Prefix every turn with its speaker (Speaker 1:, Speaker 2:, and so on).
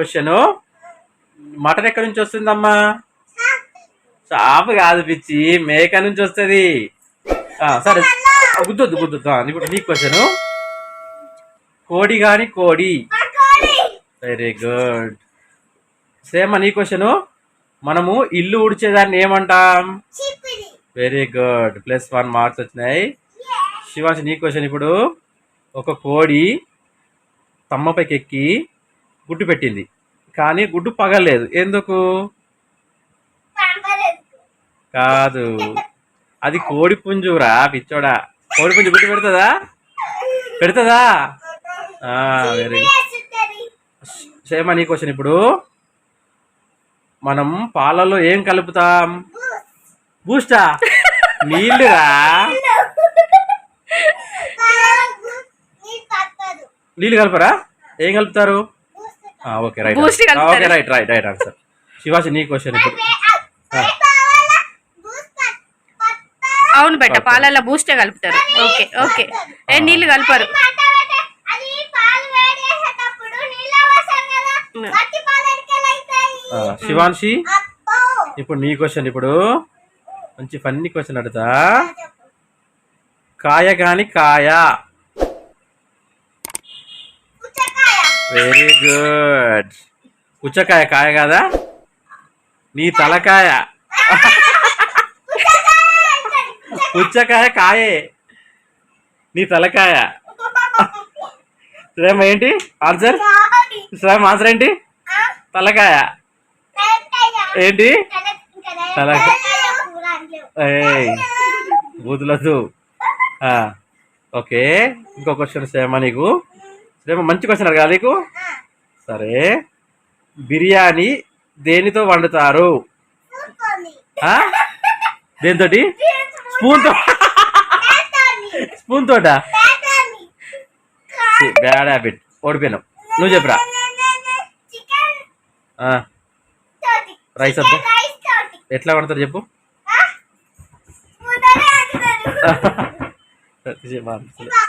Speaker 1: Question? Mutton ఎక్కడి నుంచి వస్తుందమ్మా? చాప కాదు పిచ్చి మేక నుంచి వస్తుంది. సరే. గుద్దొద్దు గుద్దొద్దు నీకు ఇప్పుడు నీ క్వశ్చన్? కోడి గాని కోడి. వెరీ గుడ్ సేమ్ నీ క్వశ్చన్? మనము ఇల్లు ఉడిచేదాన్ని ఏమంటాం? Very good plus one marks వచ్చినాయి. శివాంశి నీ క్వశ్చన్ ఇప్పుడు. ఒక కోడి తమ్మపైకి ఎక్కి గుడ్డు పెట్టింది. కానీ గుడ్డు పగలేదు ఎందుకు? కాదు. అది కోడి పుంజురా పిచ్చోడా. కోడి పుంజు గుడ్డు పెడుతుందా? పెడుతుందా? వెరీ సేమ నీ క్వశ్చన్ ఇప్పుడు. మనం పాలలో ఏం కలుపుతాం? బూస్టా? నీళ్ళురా నీళ్ళు కలపరా? ఏం కలుపుతారు? Okay right. Okay right right right answer Shivaji నీ క్వశ్చన్ ఇప్పుడు.
Speaker 2: అవును బెట్ట పాలల్లో బూస్టే కలుపుతారు. ఓకే ఓకే ఏ నీళ్ళు కలపరు.
Speaker 1: ఆ, శివాంశి ఇప్పుడు నీ క్వశ్చన్ ఇప్పుడు. మంచి ఫన్నీ క్వశ్చన్ అడుగుతా. కాయ గాని కాయ. వెరీ గుడ్ పుచ్చకాయ కాయ కాదా? నీ తలకాయ. పుచ్చకాయ కాయే. నీ తలకాయ. శ్రమ ఏంటి? ఆన్సర్? శ్రమ ఆన్సర్ ఏంటి? తలకాయ. ఏంటి? ఏయ్ బూతులదు ఓకే. ఇంకో క్వశ్చన్ శ్రమ నీకు. శ్రేమ మంచి క్వశ్చన్ అడగాలి నీకు? సరే. బిర్యానీ దేనితో వండుతారు? ఆ? దేనితోటి? స్పూన్ తోట బ్యాడ్ హ్యాబిట్ ఓడిపోయినావు నువ్వు చెప్పురా? రైస్ వద్దా ఎట్లా వండుతారు చెప్పు? చెప్పు